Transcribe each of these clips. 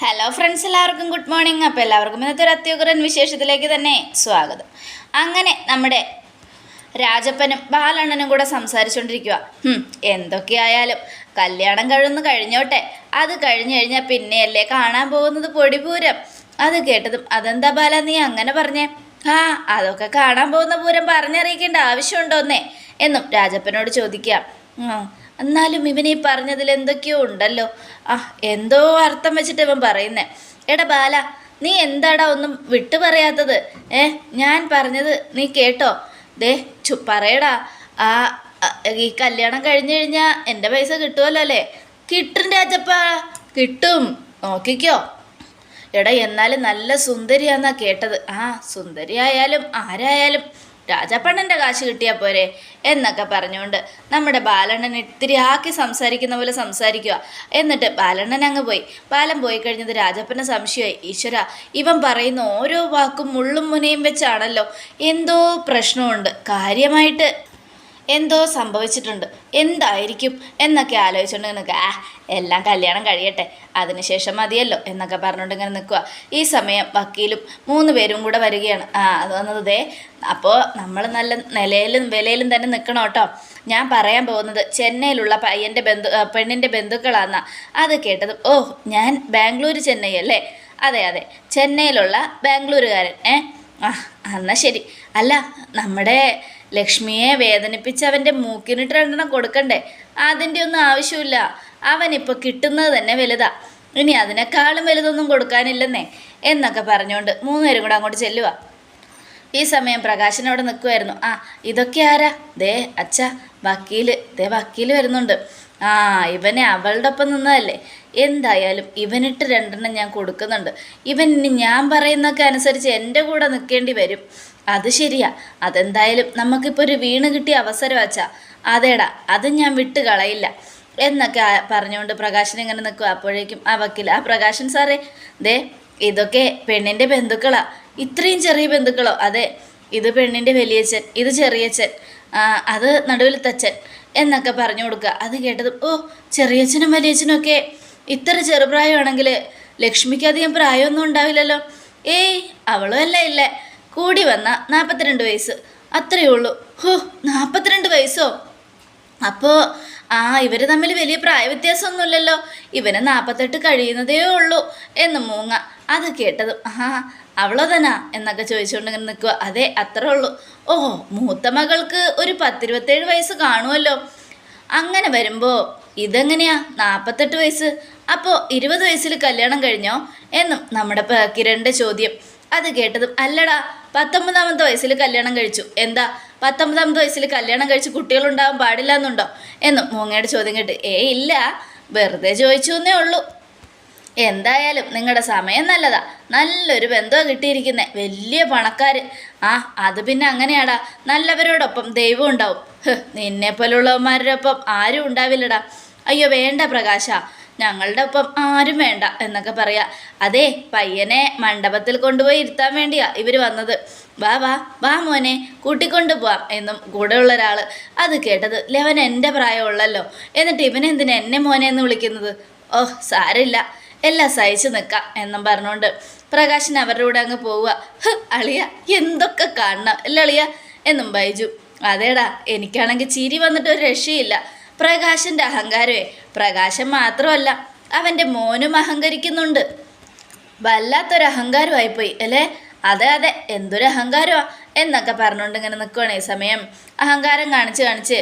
Hello friends എല്ലാവർക്കും good morning അപ്പോൾ എല്ലാവർക്കും ഇന്നത്തെ ഒരു അത്യുഗ്രൻ വിശേഷത്തിലേക്ക് തന്നെ സ്വാഗതം. അങ്ങനെ നമ്മുടെ രാജപ്പനും ബാലണ്ണനും കൂടെ സംസാരിച്ചുകൊണ്ടിരിക്കുക എന്തൊക്കെയായാലും കല്യാണം കഴിഞ്ഞു കഴിഞ്ഞോട്ടെ. അത് കഴിഞ്ഞു കഴിഞ്ഞാൽ പിന്നെയല്ലേ കാണാൻ പോകുന്നത് പൊടിപൂരം. അത് കേട്ടതും അതെന്താ ബാല നീ അങ്ങനെ പറഞ്ഞേ? ആ അതൊക്കെ കാണാൻ പോകുന്ന പൂരം പറഞ്ഞറിയിക്കേണ്ട ആവശ്യമുണ്ടോന്നേ? എന്നും രാജപ്പനോട് ചോദിക്കാം. "ഉം, എന്നാലും ഇവനെ പറഞ്ഞതിൽ എന്തൊക്കെയോ ഉണ്ടല്ലോ. ആ എന്തോ അർത്ഥം വെച്ചിട്ട് ഇവൻ പറയുന്നേ. എടാ ബാല നീ എന്താടാ ഒന്നും വിട്ടു പറയാത്തത്? ഏ ഞാൻ പറഞ്ഞത് നീ കേട്ടോ? ദേ ചു പറയടാ. ആ ഈ കല്യാണം കഴിഞ്ഞു കഴിഞ്ഞാൽ എന്റെ പൈസ കിട്ടുമല്ലോ അല്ലേ? കിട്ടും രാജപ്പ കിട്ടും. നോക്കിക്കോ. എടാ എന്നാലും നല്ല സുന്ദരിയാന്നാ കേട്ടത്. ആ സുന്ദരിയായാലും ആരായാലും രാജപ്പണ്ണന്റെ കാശ് കിട്ടിയാൽ പോരെ എന്നൊക്കെ പറഞ്ഞുകൊണ്ട് നമ്മുടെ ബാലണ്ണൻ ഇത്തിരി ആക്കി സംസാരിക്കുന്ന പോലെ സംസാരിക്കുക. എന്നിട്ട് ബാലണ്ണൻ അങ്ങ് പോയി. ബാലം പോയി കഴിഞ്ഞത് രാജപ്പന് സംശയമായി. ഈശ്വര ഇവൻ പറയുന്ന ഓരോ വാക്കും മുള്ളും മുനയും വെച്ചാണല്ലോ. എന്തോ പ്രശ്നമുണ്ട്. കാര്യമായിട്ട് എന്തോ സംഭവിച്ചിട്ടുണ്ട്. എന്തായിരിക്കും എന്നൊക്കെ ആലോചിച്ചുകൊണ്ട് നിൽക്കുക ആ എല്ലാം കല്യാണം കഴിയട്ടെ അതിനുശേഷം മതിയല്ലോ എന്നൊക്കെ പറഞ്ഞുകൊണ്ട് ഇങ്ങനെ നിൽക്കുക ഈ സമയം വക്കീലും മൂന്ന് പേരും കൂടെ വരികയാണ്. ആ അത് വന്നത് ദേ അപ്പോൾ നമ്മൾ നല്ല നിലയിലും വിലയിലും തന്നെ നിൽക്കണം കേട്ടോ. ഞാൻ പറയാൻ പോകുന്നത് ചെന്നൈയിലുള്ള പയ്യന്റെ ബന്ധു പെണ്ണിന്റെ ബന്ധുക്കളാന്നാ. അത് കേട്ടത് ഓ ഞാൻ ബാംഗ്ലൂർ ചെന്നൈ അല്ലേ അതെ അതെ ചെന്നൈയിലുള്ള ബാംഗ്ലൂരുകാരൻ. ഏ ആ എന്നാൽ ശരി. അല്ല നമ്മുടെ ലക്ഷ്മിയെ വേദനിപ്പിച്ച് അവന്റെ മൂക്കിനിട്ട് രണ്ടെണ്ണം കൊടുക്കണ്ടേ? അതിന്റെ ഒന്നും ആവശ്യമില്ല അവനിപ്പോൾ കിട്ടുന്നത് തന്നെ വലുതാ. ഇനി അതിനേക്കാളും വലുതൊന്നും കൊടുക്കാനില്ലെന്നേ എന്നൊക്കെ പറഞ്ഞുകൊണ്ട് മൂന്നുപേരും കൂടെ അങ്ങോട്ട് ചെല്ലുക ഈ സമയം പ്രകാശൻ അവിടെ നിൽക്കുമായിരുന്നു ആ ഇതൊക്കെ ആരാ? ദേ അച്ഛ വക്കീൽ ദേ വക്കീൽ വരുന്നുണ്ട്. ആ ഇവനെ അവളുടെ ഒപ്പം നിന്നതല്ലേ? എന്തായാലും ഇവനിട്ട് രണ്ടെണ്ണം ഞാൻ കൊടുക്കുന്നുണ്ട്. ഇവൻ ഇനി ഞാൻ പറയുന്നൊക്കെ അനുസരിച്ച് എന്റെ കൂടെ നിൽക്കേണ്ടി വരും. അത് ശരിയാ. അതെന്തായാലും നമുക്കിപ്പോൾ ഒരു വീണ് കിട്ടിയ അവസരം വച്ചാ അതേടാ അത് ഞാൻ വിട്ട് കളയില്ല. എന്നൊക്കെ പറഞ്ഞുകൊണ്ട് പ്രകാശൻ ഇങ്ങനെ നിൽക്കുക അപ്പോഴേക്കും ആ വക്കീൽ ആ പ്രകാശൻ സാറേ ദേ ഇതൊക്കെ പെണ്ണിന്റെ ബന്ധുക്കളാ. ഇത്രയും ചെറിയ ബന്ധുക്കളോ? അതെ ഇത് പെണ്ണിന്റെ വലിയച്ഛൻ ഇത് ചെറിയച്ഛൻ അത് നടുവിലത്തച്ഛൻ എന്നൊക്കെ പറഞ്ഞു കൊടുക്കുക. അത് കേട്ടത് ഓ ചെറിയച്ഛനും വലിയച്ഛനും ഒക്കെ ഇത്ര ചെറുപ്രായമാണെങ്കിൽ ലക്ഷ്മിക്ക് അധികം പ്രായമൊന്നും ഉണ്ടാവില്ലല്ലോ. ഏയ് അവളും അല്ല ഇല്ലേ? കൂടി വന്ന നാൽപ്പത്തിരണ്ട് വയസ്സ്. അത്രയേ ഉള്ളൂ. ഹോ നാൽപ്പത്തിരണ്ട് വയസ്സോ? അപ്പോൾ ആ ഇവർ തമ്മിൽ വലിയ പ്രായവ്യത്യാസമൊന്നുമില്ലല്ലോ. ഇവനെ നാൽപ്പത്തെട്ട് കഴിയുന്നതേ ഉള്ളൂ എന്ന് മൂങ്ങ അത് കേട്ടത് ആ അവളോ എന്നൊക്കെ ചോദിച്ചുകൊണ്ട് ഇങ്ങനെ നിൽക്കുക അതെ അത്രേ ഉള്ളൂ. ഓഹോ മൂത്ത മകൾക്ക് ഒരു പത്തിരുപത്തേഴ് വയസ്സ് കാണുമല്ലോ അങ്ങനെ വരുമ്പോൾ ഇതെങ്ങനെയാ? നാൽപ്പത്തെട്ട് വയസ്സ്. അപ്പോൾ ഇരുപത് വയസ്സിൽ കല്യാണം കഴിഞ്ഞോ? എന്നും നമ്മുടെ കിരണിന്റെ ചോദ്യം. അത് കേട്ടതും അല്ലടാ പത്തൊമ്പതാമത്തെ വയസ്സിൽ കല്യാണം കഴിച്ചു. എന്താ? പത്തൊമ്പതാമത്തെ വയസ്സിൽ കല്യാണം കഴിച്ച് കുട്ടികളുണ്ടാവാൻ പാടില്ല എന്നുണ്ടോ? എന്നും മൂങ്ങയുടെ ചോദ്യം കേട്ട് ഏ ഇല്ല. വെറുതെ ചോദിച്ചു എന്നേ ഉള്ളൂ. എന്തായാലും നിങ്ങളുടെ സമയം നല്ലതാ. നല്ലൊരു ബന്ധമാണ് കിട്ടിയിരിക്കുന്നത് വലിയ പണക്കാർ ആ അത് പിന്നെ അങ്ങനെയാടാ. നല്ലവരോടൊപ്പം ദൈവം ഉണ്ടാവും. നിന്നെ പോലുള്ളവന്മാരുടെ ഒപ്പം ആരും ഉണ്ടാവില്ലടാ. അയ്യോ വേണ്ട പ്രകാശ. ഞങ്ങളുടെ ഒപ്പം ആരും വേണ്ട എന്നൊക്കെ പറയാ. അതെ പയ്യനെ മണ്ഡപത്തിൽ കൊണ്ടുപോയി ഇരുത്താൻ വേണ്ടിയാ ഇവർ വന്നത്. വാ വാ വാ മോനെ കൂട്ടിക്കൊണ്ടു പോവാം എന്നും കൂടെയുള്ള ഒരാൾ അത് കേട്ടത് ലെവൻ എന്റെ പ്രായമുള്ളല്ലോ. എന്നിട്ട് ഇവനെന്തിനാ എന്നെ മോനെ എന്ന് വിളിക്കുന്നത്? ഓഹ് സാരില്ല എല്ലാം സഹിച്ചു നിൽക്കാം എന്നും പറഞ്ഞുകൊണ്ട് പ്രകാശൻ അവരുടെ കൂടെ അങ്ങ് പോവുക. "ഹ്, അളിയ എന്തൊക്കെ കാണണം അല്ല അളിയ? എന്നും ബൈജു. അതേടാ എനിക്കാണെങ്കിൽ ചിരി വന്നിട്ട് ഒരു രക്ഷയില്ല. പ്രകാശന്റെ അഹങ്കാരമേ. പ്രകാശം മാത്രമല്ല അവന്റെ മോനും അഹങ്കരിക്കുന്നുണ്ട്. വല്ലാത്തൊരു അഹങ്കാരമായിപ്പോയി അല്ലേ? അതെ അതെ എന്തൊരു അഹങ്കാരമാ എന്നൊക്കെ പറഞ്ഞുകൊണ്ട് ഇങ്ങനെ നിൽക്കുവാണ് ഈ സമയം. അഹങ്കാരം കാണിച്ച് കാണിച്ച്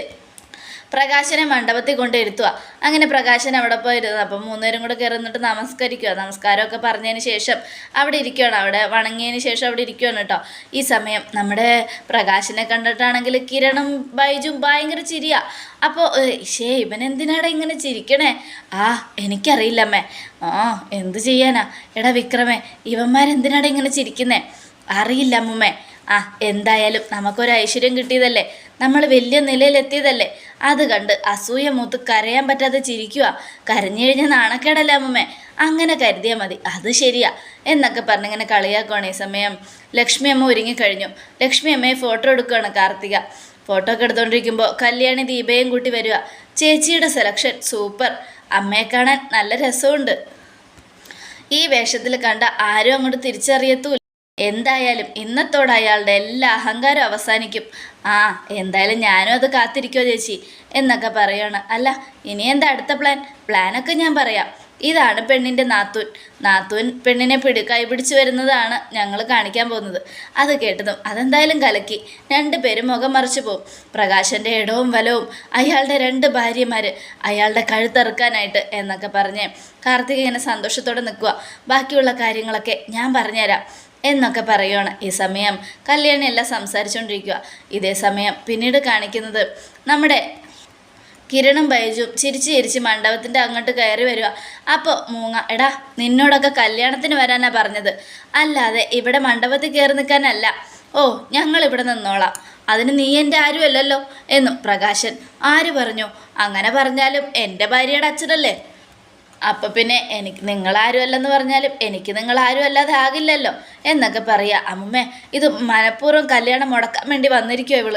പ്രകാശനെ മണ്ഡപത്തിൽ കൊണ്ട് ഇരുത്തുക അങ്ങനെ പ്രകാശൻ അവിടെ പോയി ഇരുന്നത് അപ്പം മൂന്നുപേരും കൂടെ കയറി നിന്നിട്ട് നമസ്കരിക്കുക നമസ്കാരമൊക്കെ പറഞ്ഞതിന് ശേഷം അവിടെ ഇരിക്കുകയാണ് അവിടെ വണങ്ങിയതിന് ശേഷം അവിടെ ഇരിക്കുകയാണ് കേട്ടോ. ഈ സമയം നമ്മുടെ പ്രകാശനെ കണ്ടിട്ടാണെങ്കിൽ കിരണും ബൈജും ഭയങ്കര ചിരിയാ. അപ്പോൾ ശേ ഇവൻ എന്തിനാടാ ഇങ്ങനെ ചിരിക്കണേ? ആ എനിക്കറിയില്ലമ്മേ. ആ എന്ത് ചെയ്യാനാ? എടാ വിക്രമേ ഇവന്മാരെന്തിനാടാ ഇങ്ങനെ ചിരിക്കുന്നേ? അറിയില്ല അമ്മുമ്മേ. ആ എന്തായാലും നമുക്കൊരു ഐശ്വര്യം കിട്ടിയതല്ലേ? നമ്മൾ വലിയ നിലയിലെത്തിയതല്ലേ? അത് കണ്ട് അസൂയ മൂത്ത് കരയാൻ പറ്റാതെ ചിരിക്കുക കരഞ്ഞു കഴിഞ്ഞാൽ നാണക്കേടല്ലേ അമ്മമ്മേ? അങ്ങനെ കരുതിയാൽ മതി. അത് ശരിയാ. എന്നൊക്കെ പറഞ്ഞിങ്ങനെ കളിയാക്കുവാണ് ഈ സമയം. ലക്ഷ്മി അമ്മ ഒരുങ്ങിക്കഴിഞ്ഞു. ലക്ഷ്മി അമ്മയെ ഫോട്ടോ എടുക്കുകയാണ് കാർത്തിക. ഫോട്ടോ ഒക്കെ എടുത്തുകൊണ്ടിരിക്കുമ്പോൾ കല്യാണി ദീപയും കൂട്ടി വരിക ചേച്ചിയുടെ സെലക്ഷൻ സൂപ്പർ. അമ്മയെ കാണാൻ നല്ല രസമുണ്ട്. ഈ വേഷത്തിൽ കണ്ട ആരും അങ്ങോട്ട് തിരിച്ചറിയത്തൂല്ല എന്തായാലും ഇന്നത്തോടെ അയാളുടെ എല്ലാ അഹങ്കാരം അവസാനിക്കും. ആ എന്തായാലും ഞാനും അത് കാത്തിരിക്കുമോ ചേച്ചി? എന്നൊക്കെ പറയാണ്. അല്ല ഇനി എന്താ അടുത്ത പ്ലാൻ പ്ലാനൊക്കെ ഞാൻ പറയാം. ഇതാണ് പെണ്ണിന്റെ നാത്തൂൻ. നാത്തൂൻ പെണ്ണിനെ പിടി കൈപിടിച്ചു വരുന്നതാണ് ഞങ്ങൾ കാണിക്കാൻ പോകുന്നത്. അത് കേട്ടതും അതെന്തായാലും കലക്കി. രണ്ടുപേരും മുഖം മറിച്ചു പോവും. പ്രകാശന്റെ ഇടവും വലവും അയാളുടെ രണ്ട് ഭാര്യമാർ അയാളുടെ കഴുത്തെറുക്കാനായിട്ട് എന്നൊക്കെ പറഞ്ഞ് കാർത്തിക ഇങ്ങനെ സന്തോഷത്തോടെ നിൽക്കുക ബാക്കിയുള്ള കാര്യങ്ങളൊക്കെ ഞാൻ പറഞ്ഞുതരാം. എന്നൊക്കെ പറയുകയാണ് ഈ സമയം. കല്യാണി എല്ലാം സംസാരിച്ചുകൊണ്ടിരിക്കുക ഇതേ സമയം പിന്നീട് കാണിക്കുന്നത് നമ്മുടെ കിരണും ബൈജും ചിരിച്ച് ചിരിച്ച് മണ്ഡപത്തിന്റെ അങ്ങോട്ട് കയറി വരിക അപ്പോൾ മൂങ്ങ എടാ നിന്നോടൊക്കെ കല്യാണത്തിന് വരാനാ പറഞ്ഞത്. അല്ലാതെ ഇവിടെ മണ്ഡപത്തിൽ കയറി നിൽക്കാനല്ല. ഓ ഞങ്ങൾ ഇവിടെ നിന്നോളാം. അതിന് നീ എന്റെ ആരുമല്ലല്ലോ? എന്നും പ്രകാശൻ ആര് പറഞ്ഞു? അങ്ങനെ പറഞ്ഞാലും എന്റെ ഭാര്യയുടെ അച്ഛനല്ലേ? അപ്പം പിന്നെ എനിക്ക് നിങ്ങളാരും അല്ലെന്ന് പറഞ്ഞാലും എനിക്ക് നിങ്ങളാരും അല്ലാതെ ആകില്ലല്ലോ എന്നൊക്കെ പറയാ. അമ്മമ്മേ ഇത് മനഃപൂർവം കല്യാണം മുടക്കാൻ വേണ്ടി വന്നിരിക്കുമോ ഇവൾ.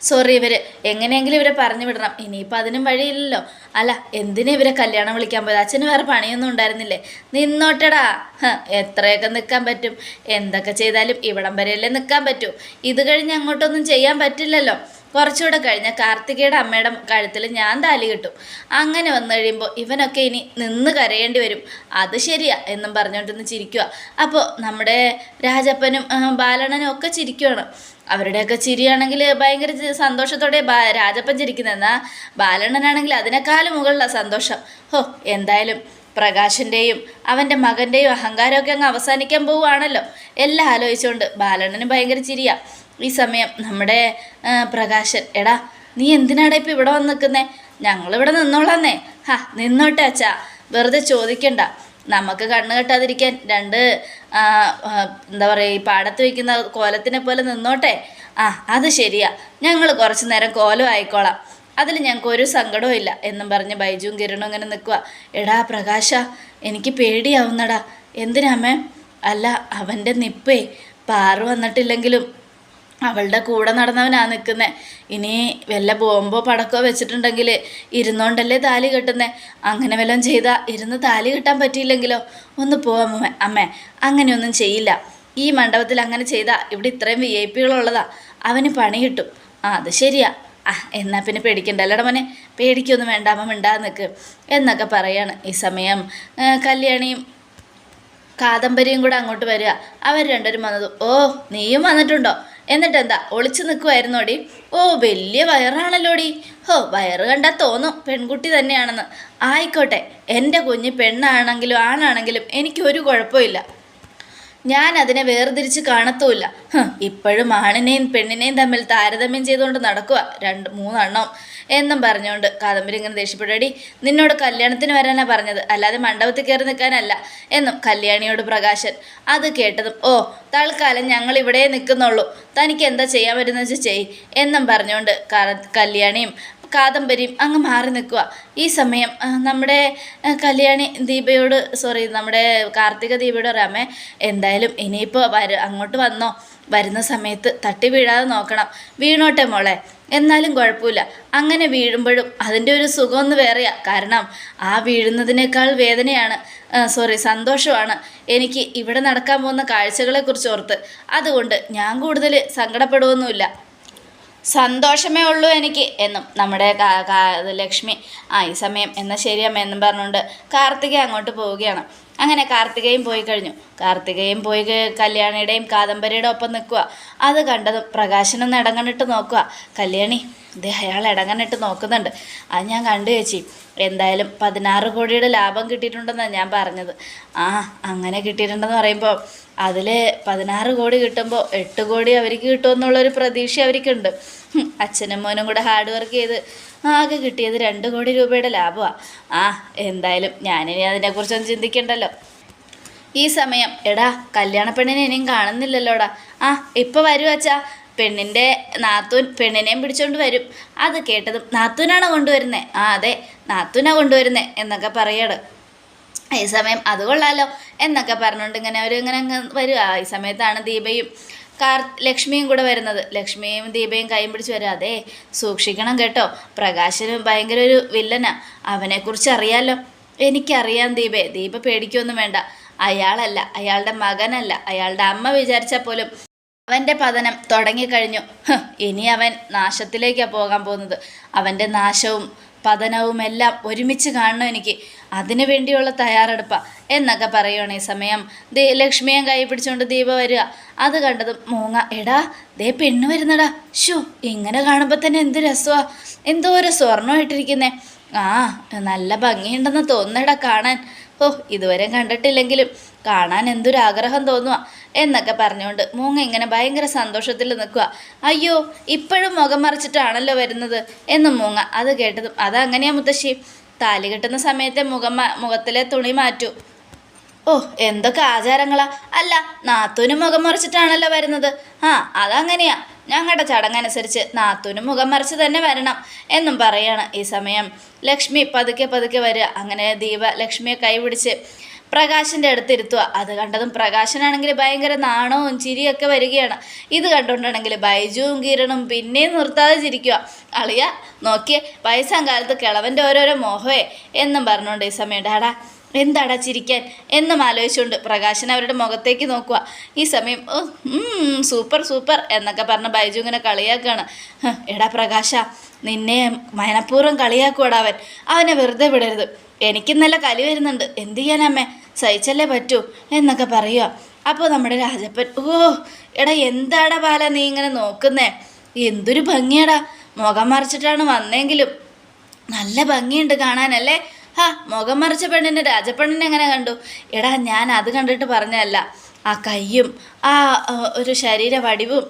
സോറി ഇവർ. എങ്ങനെയെങ്കിലും ഇവരെ പറഞ്ഞു വിടണം. ഇനിയിപ്പോൾ അതിനും വഴിയില്ലല്ലോ. അല്ല എന്തിനാ ഇവരെ കല്യാണം വിളിക്കാൻ പോയത്? അച്ഛന് വേറെ പണിയൊന്നും ഉണ്ടായിരുന്നില്ലേ? നിന്നോട്ടടാ. എത്രയൊക്കെ നിൽക്കാൻ പറ്റും? എന്തൊക്കെ ചെയ്താലും ഇവിടം വരെയല്ലേ നിൽക്കാൻ പറ്റൂ. ഇത് കഴിഞ്ഞ് അങ്ങോട്ടൊന്നും ചെയ്യാൻ പറ്റില്ലല്ലോ. കുറച്ചുകൂടെ കഴിഞ്ഞ കാർത്തികയുടെ അമ്മയുടെ കഴുത്തിൽ ഞാൻ താലി കിട്ടും. അങ്ങനെ വന്നു കഴിയുമ്പോൾ ഇവനൊക്കെ ഇനി നിന്ന് കരയേണ്ടി വരും. അത് ശരിയാ എന്നും പറഞ്ഞുകൊണ്ടിരുന്ന് ചിരിക്കുക അപ്പോൾ നമ്മുടെ രാജപ്പനും ബാലണനും ഒക്കെ ചിരിക്കുകയാണ് അവരുടെയൊക്കെ ചിരിയാണെങ്കിൽ ഭയങ്കര സന്തോഷത്തോടെ ബാ രാജപ്പൻ ചിരിക്കുന്നതെന്നാ ബാലണ്ണനാണെങ്കിൽ അതിനേക്കാളും മുകളിലാണ് സന്തോഷം. ഹോ എന്തായാലും പ്രകാശിന്റെയും അവന്റെ മകന്റെയും അഹങ്കാരമൊക്കെ അങ്ങ് അവസാനിക്കാൻ പോവുകയാണല്ലോ. എല്ലാം ആലോചിച്ചുകൊണ്ട് ബാലണ്ണന് ഭയങ്കര ചിരിയാ. ഈ സമയം നമ്മുടെ പ്രകാശൻ എടാ നീ എന്തിനാടാ ഇപ്പം ഇവിടെ വന്ന് നിൽക്കുന്നേ ഞങ്ങളിവിടെ നിന്നോളാന്നേ. ഹാ നിന്നോട്ടെ അച്ഛാ. വെറുതെ ചോദിക്കണ്ട. നമുക്ക് കണ്ണ് കെട്ടാതിരിക്കാൻ രണ്ട് എന്താ പറയുക ഈ പാടത്ത് വയ്ക്കുന്ന കോലത്തിനെ പോലെ നിന്നോട്ടെ. ആ അത് ശരിയാ. ഞങ്ങൾ കുറച്ച് നേരം കോലം ആയിക്കോളാം. അതിൽ ഞങ്ങൾക്ക് ഒരു സങ്കടവും ഇല്ല എന്നും പറഞ്ഞ് ബൈജുവും കിരണും ഇങ്ങനെ നിൽക്കുക എടാ പ്രകാശ എനിക്ക് പേടിയാവുന്നടാ. എന്തിനാമേ? അല്ല അവന്റെ നിപ്പേ പാറു വന്നിട്ടില്ലെങ്കിലും അവളുടെ കൂടെ നടന്നവനാ നിൽക്കുന്നത് ഇനി വല്ല ബോംബോ പടക്കോ വെച്ചിട്ടുണ്ടെങ്കിൽ ഇരുന്നോണ്ടല്ലേ താലി കെട്ടുന്നത് അങ്ങനെ വല്ലതും ചെയ്താൽ ഇരുന്ന് താലി കെട്ടാൻ പറ്റിയില്ലെങ്കിലോ? ഒന്ന് പോവാം അമ്മ അമ്മേ അങ്ങനെയൊന്നും ചെയ്യില്ല. ഈ മണ്ഡപത്തിൽ അങ്ങനെ ചെയ്താൽ ഇവിടെ ഇത്രയും വി ഐ പികളുള്ളതാ അവന് പണി കിട്ടും. ആ അത് ശരിയാ. ആ എന്നാൽ പിന്നെ പേടിക്കണ്ട അല്ലട മോനെ പേടിക്കൊന്നും വേണ്ട അമ്മ മിണ്ടാ നിൽക്ക് എന്നൊക്കെ പറയാണ് ഈ സമയം. കല്യാണിയും കാദംബരിയും കൂടെ അങ്ങോട്ട് വരിക. അവർ രണ്ടുപേരും വന്നത് ഓ നീയും വന്നിട്ടുണ്ടോ? എന്നിട്ട് എന്താ ഒളിച്ചു നിൽക്കുമായിരുന്നോടി ഓ വലിയ വയറാണല്ലോടി. ഹോ വയറ് കണ്ടാൽ തോന്നും പെൺകുട്ടി തന്നെയാണെന്ന്. ആയിക്കോട്ടെ എന്റെ കുഞ്ഞ് പെണ്ണാണെങ്കിലും ആണാണെങ്കിലും എനിക്കൊരു കുഴപ്പമില്ല. ഞാൻ അതിനെ വേർതിരിച്ച് കാണത്തുമില്ല. ഇപ്പോഴും ആണിനെയും പെണ്ണിനെയും തമ്മിൽ താരതമ്യം ചെയ്തുകൊണ്ട് നടക്കുക രണ്ട് മൂന്നെണ്ണം എന്നും പറഞ്ഞുകൊണ്ട് കാദംബരി ഇങ്ങനെ ദേഷ്യപ്പെട്ടടി നിന്നോട് കല്യാണത്തിന് വരാനാണ് പറഞ്ഞത്. അല്ലാതെ മണ്ഡപത്തിൽ കയറി നിൽക്കാനല്ല എന്നും കല്യാണിയോട് പ്രകാശൻ അത് കേട്ടതും ഓ തൽക്കാലം ഞങ്ങൾ ഇവിടെ നിൽക്കുന്നുള്ളൂ. തനിക്ക് എന്താ ചെയ്യാൻ പറ്റുന്ന വെച്ചാൽ ചെയ് എന്നും പറഞ്ഞുകൊണ്ട് കല്യാണിയും കാദംബരിയും അങ്ങ് മാറി നിൽക്കുക. ഈ സമയം നമ്മുടെ കല്യാണി ദീപയോട് സോറി നമ്മുടെ കാർത്തിക ദീപയോട് പറയാമേ എന്തായാലും ഇനിയിപ്പോൾ വര അങ്ങോട്ട് വന്നോ? വരുന്ന സമയത്ത് തട്ടി വീഴാതെ നോക്കണം. വീണോട്ടെ മോളെ എന്നാലും കുഴപ്പമില്ല. അങ്ങനെ വീഴുമ്പോഴും അതിന്റെ ഒരു സുഖമൊന്ന് വേറെയാ. കാരണം ആ വീഴുന്നതിനേക്കാൾ വേദനയാണ് സോറി സന്തോഷമാണ് എനിക്ക് ഇവിടെ നടക്കാൻ പോകുന്ന കാഴ്ചകളെക്കുറിച്ച് ഓർത്ത്. അതുകൊണ്ട് ഞാൻ കൂടുതൽ സങ്കടപ്പെടുവൊന്നുമില്ല. സന്തോഷമേ ഉള്ളൂ എനിക്ക് എന്നും നമ്മുടെ ലക്ഷ്മി. ആ ഈ സമയം എന്നാൽ ശരിയമ്മ എന്നും പറഞ്ഞുകൊണ്ട് കാർത്തിക അങ്ങോട്ട് പോവുകയാണ്. അങ്ങനെ കാർത്തികയും പോയി കഴിഞ്ഞു. കാർത്തികയും പോയി കല്യാണിയുടെയും കാദംബരിയുടെ ഒപ്പം നിൽക്കുക. അത് കണ്ടതും പ്രകാശനൊന്ന് ഇടങ്ങണിട്ട് നോക്കുക. കല്യാണി ഇത് അയാൾ ഇടങ്ങണിട്ട് നോക്കുന്നുണ്ട്. അത് ഞാൻ കണ്ടു ചേച്ചി. എന്തായാലും പതിനാറ് കോടിയുടെ ലാഭം കിട്ടിയിട്ടുണ്ടെന്നാണ് ഞാൻ പറഞ്ഞത്. ആ അങ്ങനെ കിട്ടിയിട്ടുണ്ടെന്ന് പറയുമ്പോൾ അതിൽ പതിനാറ് കോടി കിട്ടുമ്പോൾ എട്ട് കോടി അവർക്ക് കിട്ടുമെന്നുള്ളൊരു പ്രതീക്ഷ അവർക്കുണ്ട്. അച്ഛനും മോനും കൂടെ ഹാർഡ് വർക്ക് ചെയ്ത് ആകെ കിട്ടിയത് രണ്ട് കോടി രൂപയുടെ ലാഭമാണ് ആ എന്തായാലും ഞാനിനി അതിനെക്കുറിച്ചൊന്നും ചിന്തിക്കണ്ടല്ലോ. ഈ സമയം എടാ കല്യാണ പെണ്ണിനെ ഇനിയും കാണുന്നില്ലല്ലോടാ. ആ ഇപ്പോൾ വരൂ അച്ഛാ. പെണ്ണിന്റെ നാത്തൂൻ പെണ്ണിനെയും പിടിച്ചോണ്ട് വരും. അത് കേട്ടതും നാത്തൂനാണോ കൊണ്ടുവരുന്നത് ആ അതെ നാത്തൂനാണ് കൊണ്ടുവരുന്നത് എന്നൊക്കെ പറയാണ്. ഈ സമയം അത് കൊള്ളാലോ എന്നൊക്കെ പറഞ്ഞുകൊണ്ട് ഇങ്ങനെ അവർ ഇങ്ങനെ അങ്ങ് വരിക. ഈ സമയത്താണ് ദീപയും കാർ ലക്ഷ്മിയും കൂടെ വരുന്നത്. ലക്ഷ്മിയും ദീപയും കൈയും പിടിച്ച് വരും അതെ സൂക്ഷിക്കണം കേട്ടോ. പ്രകാശന് ഭയങ്കര ഒരു വില്ലനാ. അവനെക്കുറിച്ച് അറിയാലോ. എനിക്കറിയാം ദീപേ. ദീപ പേടിക്കൊന്നും വേണ്ട. അയാളല്ല അയാളുടെ മകനല്ല. അയാളുടെ അമ്മ വിചാരിച്ചാൽ പോലും അവന്റെ പതനം തുടങ്ങിക്കഴിഞ്ഞു. ഇനി അവൻ നാശത്തിലേക്കാണ് പോകാൻ പോകുന്നത്. അവന്റെ നാശവും പതനവും എല്ലാം ഒരുമിച്ച് കാണണം എനിക്ക്. അതിനു വേണ്ടിയുള്ള തയ്യാറെടുപ്പാണ് എന്നൊക്കെ പറയണേ സമയം. ദേ ലക്ഷ്മിയെ കൈ പിടിച്ചുകൊണ്ട് ദീപ വരിക. അത് കണ്ടതും മൂങ്ങ എടാ ദേ പെണ്ണ് വരുന്നടാ. ഷോ ഇങ്ങനെ കാണുമ്പോൾ തന്നെ എന്ത് രസമാ എന്തോ ഒരു സ്വർണമായിട്ടിരിക്കുന്നേ. ആ നല്ല ഭംഗിയുണ്ടെന്ന് തോന്നടാ കാണാൻ. ഓ ഇതുവരെ കണ്ടിട്ടില്ലെങ്കിലും കാണാൻ എന്തൊരാഗ്രഹം തോന്നുക എന്നൊക്കെ പറഞ്ഞുകൊണ്ട് മൂങ്ങ ഇങ്ങനെ ഭയങ്കര സന്തോഷത്തിൽ നിൽക്കുക അയ്യോ ഇപ്പോഴും മുഖം മറിച്ചിട്ടാണല്ലോ വരുന്നത് എന്ന് മൂങ്ങ അത് കേട്ടതും. അതങ്ങനെയാ മുത്തശ്ശി. താലി കെട്ടുന്ന സമയത്തെ മുഖം മുഖത്തിലെ തുണി മാറ്റൂ. ഓ എന്തൊക്കെ ആചാരങ്ങളാ? അല്ല നാത്തൂനും മുഖം മറിച്ചിട്ടാണല്ലോ വരുന്നത്. ആ അതങ്ങനെയാ. ഞങ്ങളുടെ ചടങ്ങനുസരിച്ച് നാത്തൂനും മുഖം മറിച്ച് തന്നെ വരണം എന്നും പറയാണ് ഈ സമയം. ലക്ഷ്മി പതുക്കെ പതുക്കെ വരിക. അങ്ങനെ ദീപ ലക്ഷ്മിയെ കൈപിടിച്ച് പ്രകാശിന്റെ അടുത്തിരുത്തുക. അത് കണ്ടതും പ്രകാശനാണെങ്കിൽ ഭയങ്കര നാണവും ചിരിയൊക്കെ വരികയാണ്. ഇത് കണ്ടുകൊണ്ടാണെങ്കിൽ ബൈജുവും കിരണും പിന്നെയും നിർത്താതെ ചിരിക്കുക. അളിയ നോക്കിയേ വയസ്സാം കാലത്ത് കിളവന്റെ ഓരോരോ മോഹമേ എന്നും പറഞ്ഞുകൊണ്ട് ഈ സമയം. ഡാടാ എന്താടാ ചിരിക്കാൻ? എന്നും ആലോചിച്ചുകൊണ്ട് പ്രകാശൻ അവരുടെ മുഖത്തേക്ക് നോക്കുക ഈ സമയം "ഓ, സൂപ്പർ സൂപ്പർ എന്നൊക്കെ പറഞ്ഞ് ബൈജു ഇങ്ങനെ കളിയാക്കുകയാണ് എടാ പ്രകാശ നിന്നെ മനഃപൂർവം കളിയാക്കുവാടാ അവൻ. അവനെ വെറുതെ വിടരുത്. എനിക്ക് നല്ല കലി വരുന്നുണ്ട്. എന്ത് ചെയ്യാനമ്മേ സഹിച്ചല്ലേ പറ്റൂ എന്നൊക്കെ പറയുക അപ്പോൾ നമ്മുടെ രാജപ്പൻ ഓ എടാ എന്താടാ ബാല നീ ഇങ്ങനെ നോക്കുന്നേ? എന്തൊരു ഭംഗിയാടാ. മുഖം മറിച്ചിട്ടാണ് വന്നെങ്കിലും. നല്ല ഭംഗിയുണ്ട് കാണാനല്ലേ? ഹാ മുഖം മറിച്ച പെണ്ണിനെ രാജപ്പെണ്ണിനെ എങ്ങനെ കണ്ടു? എടാ ഞാൻ അത് കണ്ടിട്ട് പറഞ്ഞതല്ല. ആ കയ്യും ആ ഒരു ശരീര വടിവും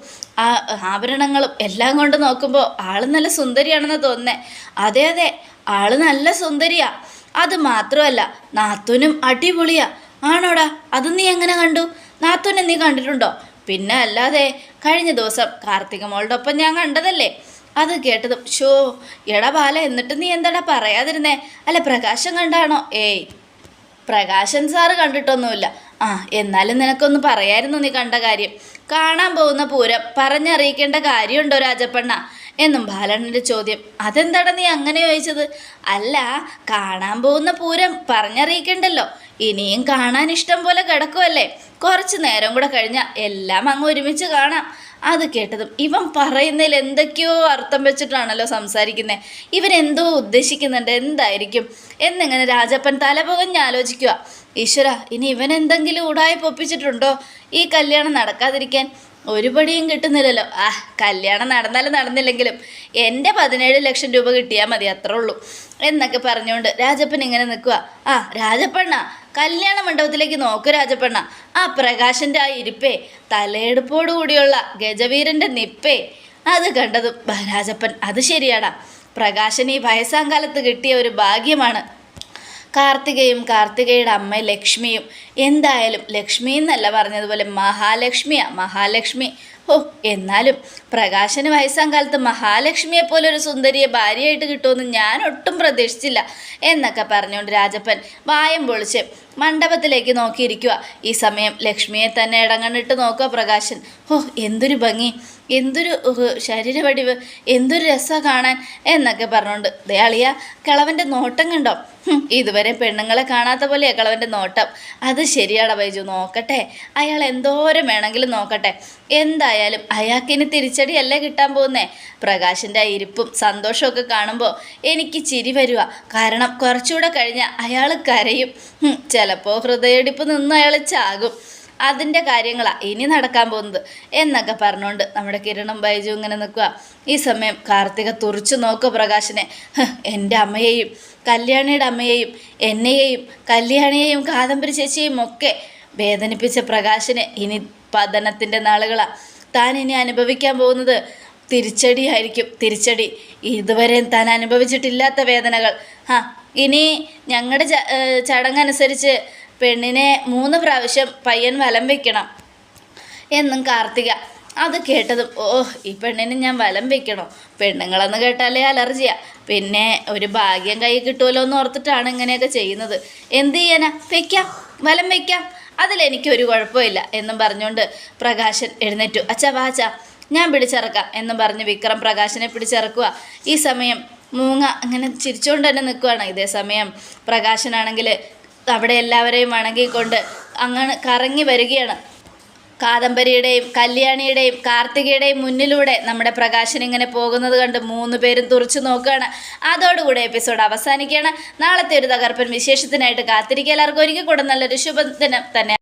ആ ആഭരണങ്ങളും എല്ലാം കൊണ്ട് നോക്കുമ്പോൾ ആൾ നല്ല സുന്ദരിയാണെന്ന് തോന്നേ അതെ അതെ ആൾ നല്ല സുന്ദരിയാ. അത് മാത്രമല്ല നാത്തൂനും അടിപൊളിയാ. ആണോടാ അത് നീ എങ്ങനെ കണ്ടു? നാത്തൂനെ നീ കണ്ടിട്ടുണ്ടോ? പിന്നെ അല്ലാതെ കഴിഞ്ഞ ദിവസം കാർത്തിക മോളുടെ ഒപ്പം ഞാൻ കണ്ടതല്ലേ? അത് കേട്ടതും ഷോ എടാ ബാല എന്നിട്ട് നീ എന്താടാ പറയാതിരുന്നേ? അല്ല പ്രകാശം കണ്ടാണോ? ഏയ് പ്രകാശൻ സാറ് കണ്ടിട്ടൊന്നുമില്ല. ആ എന്നാലും നിനക്കൊന്ന് പറയായിരുന്നു നീ കണ്ട കാര്യം. കാണാൻ പോകുന്ന പൂരം പറഞ്ഞറിയിക്കേണ്ട കാര്യമുണ്ടോ രാജപ്പണ്ണ? എന്നും ബാലണ്ണന്റെ ചോദ്യം അതെന്താടാ നീ അങ്ങനെ ചോദിച്ചത്? അല്ല കാണാൻ പോകുന്ന പൂരം പറഞ്ഞറിയിക്കണ്ടല്ലോ. ഇനിയും കാണാൻ ഇഷ്ടം പോലെ കിടക്കുമല്ലേ കുറച്ച് നേരം കൂടെ കഴിഞ്ഞാൽ എല്ലാം അങ്ങ് ഒരുമിച്ച് കാണാം. അത് കേട്ടതും. ഇവൻ പറയുന്നതിൽ എന്തൊക്കെയോ അർത്ഥം വെച്ചിട്ടാണല്ലോ സംസാരിക്കുന്നത് എന്തോ ഉദ്ദേശിക്കുന്നുണ്ട് എന്തായിരിക്കും എന്നിങ്ങനെ രാജപ്പൻ തലപുകഞ്ഞ് ആലോചിക്കുക ഈശ്വര ഇനി ഇവൻ എന്തെങ്കിലും ഉടായി പൊപ്പിച്ചിട്ടുണ്ടോ? ഈ കല്യാണം നടക്കാതിരിക്കാൻ ഒരു പടിയും കിട്ടുന്നില്ലല്ലോ. ആ കല്യാണം നടന്നാലും നടന്നില്ലെങ്കിലും എന്റെ പതിനേഴ് ലക്ഷം രൂപ കിട്ടിയാൽ മതി അത്രേ ഉള്ളൂ. എന്നൊക്കെ പറഞ്ഞുകൊണ്ട് രാജപ്പൻ ഇങ്ങനെ നിൽക്കുക ആ രാജപ്പണ്ണ കല്യാണ മണ്ഡപത്തിലേക്ക് നോക്കൂ രാജപ്പണ്ണ. ആ പ്രകാശന്റെ ആ ഇരിപ്പേ തലയെടുപ്പോടു കൂടിയുള്ള ഗജവീരന്റെ നിപ്പേ. അത് കണ്ടതും രാജപ്പൻ അത് ശരിയാടാ. പ്രകാശൻ ഈ വയസ്സാം കാലത്ത് കിട്ടിയ ഒരു ഭാഗ്യമാണ്. കാർത്തികയും കാർത്തികയുടെ അമ്മ ലക്ഷ്മിയും എന്തായാലും ലക്ഷ്മി എന്നല്ല പറഞ്ഞതുപോലെ മഹാലക്ഷ്മിയാ മഹാലക്ഷ്മി. ഓ എന്നാലും പ്രകാശന് വയസ്സാം കാലത്ത് മഹാലക്ഷ്മിയെ പോലെ ഒരു സുന്ദരിയെ ഭാര്യയായിട്ട് കിട്ടുമെന്ന് ഞാൻ ഒട്ടും പ്രതീക്ഷിച്ചില്ല എന്നൊക്കെ പറഞ്ഞുകൊണ്ട് രാജപ്പൻ വായം പൊളിച്ച് മണ്ഡപത്തിലേക്ക് നോക്കിയിരിക്കുക ഈ സമയം ലക്ഷ്മിയെ തന്നെ ഇടങ്ങണിട്ട് നോക്കുക പ്രകാശൻ. ഓ എന്തൊരു ഭംഗി എന്തൊരു ശരീരവടിവ് എന്തൊരു രസമാണ് കാണാൻ എന്നൊക്കെ പറഞ്ഞുകൊണ്ട് ദയാളിയ കിളവന്റെ നോട്ടം കണ്ടോ? ഇതുവരെ പെണ്ണുങ്ങളെ കാണാത്ത പോലെയാണ് കിളവന്റെ നോട്ടം. അത് ശരിയാടാ ബൈജു നോക്കട്ടെ. അയാൾ എന്തോരം വേണമെങ്കിലും നോക്കട്ടെ. എന്തായാലും അയാൾക്കിനി തിരിച്ചടിയല്ലേ കിട്ടാൻ പോകുന്നേ? പ്രകാശിന്റെ ആ ഇരിപ്പും സന്തോഷമൊക്കെ കാണുമ്പോൾ എനിക്ക് ചിരി വരുക കാരണം കുറച്ചുകൂടെ കഴിഞ്ഞാൽ അയാൾ കരയും. ചിലപ്പോൾ ഹൃദയടിപ്പ് നിന്ന് അയാൾ ചാകും. അതിന്റെ കാര്യങ്ങളാണ് ഇനി നടക്കാൻ പോകുന്നത് എന്നൊക്കെ പറഞ്ഞുകൊണ്ട് നമ്മുടെ കിരണും ബൈജു ഇങ്ങനെ നിൽക്കുക ഈ സമയം കാർത്തിക തുറച്ചു നോക്കുക പ്രകാശനെ. എന്റെ അമ്മയെയും കല്യാണിയുടെ അമ്മയെയും എന്നെയെയും കല്യാണിയെയും കാദംബരി ചേച്ചിയെയും ഒക്കെ വേദനിപ്പിച്ച പ്രകാശനെ ഇനി പതനത്തിന്റെ നാളുകളാണ് താൻ ഇനി അനുഭവിക്കാൻ പോകുന്നത് തിരിച്ചടിയായിരിക്കും. തിരിച്ചടി. ഇതുവരെ താൻ അനുഭവിച്ചിട്ടില്ലാത്ത വേദനകൾ. ആ ഇനി ഞങ്ങളുടെ ചടങ്ങനുസരിച്ച് പെണ്ണിനെ മൂന്ന് പ്രാവശ്യം പയ്യൻ വലം വെക്കണം എന്നും കാർത്തിക അത് കേട്ടതും ഓ ഈ പെണ്ണിനെ ഞാൻ വലം വെക്കണോ? പെണ്ണുങ്ങളെന്ന് കേട്ടാലേ അലർജിയാ. പിന്നെ ഒരു ഭാഗ്യം കൈ കിട്ടുമല്ലോ എന്ന് ഓർത്തിട്ടാണ് ഇങ്ങനെയൊക്കെ ചെയ്യുന്നത്. എന്ത് ചെയ്യാനാ? വെക്കാം വലം വെക്കാം. അതിലെനിക്കൊരു കുഴപ്പമില്ല എന്നും പറഞ്ഞുകൊണ്ട് പ്രകാശൻ എഴുന്നേറ്റു. അച്ഛാ വാ അച്ഛാ ഞാൻ പിടിച്ചിറക്കാം എന്നും പറഞ്ഞ് വിക്രം പ്രകാശനെ പിടിച്ചിറക്കുക. ഈ സമയം മൂങ്ങ അങ്ങനെ ചിരിച്ചുകൊണ്ട് തന്നെ നിൽക്കുകയാണ് ഇതേ സമയം പ്രകാശനാണെങ്കിൽ അവിടെ എല്ലാവരെയും വണങ്ങിക്കൊണ്ട് അങ്ങനെ കറങ്ങി വരികയാണ്. കാദംബരിയുടെയും കല്യാണിയുടെയും കാർത്തികയുടെയും മുന്നിലൂടെ നമ്മുടെ പ്രകാശൻ ഇങ്ങനെ പോകുന്നത് കണ്ട് മൂന്ന് പേരും തുറച്ചു നോക്കുകയാണ്. അതോടുകൂടെ എപ്പിസോഡ് അവസാനിക്കുകയാണ്. നാളത്തെ ഒരു തകർപ്പൻ വിശേഷത്തിനായിട്ട് കാത്തിരിക്കുക. എല്ലാവർക്കും ഒരിക്കൽ കൂടെ നല്ലൊരു ശുഭദിനം. തന്നെ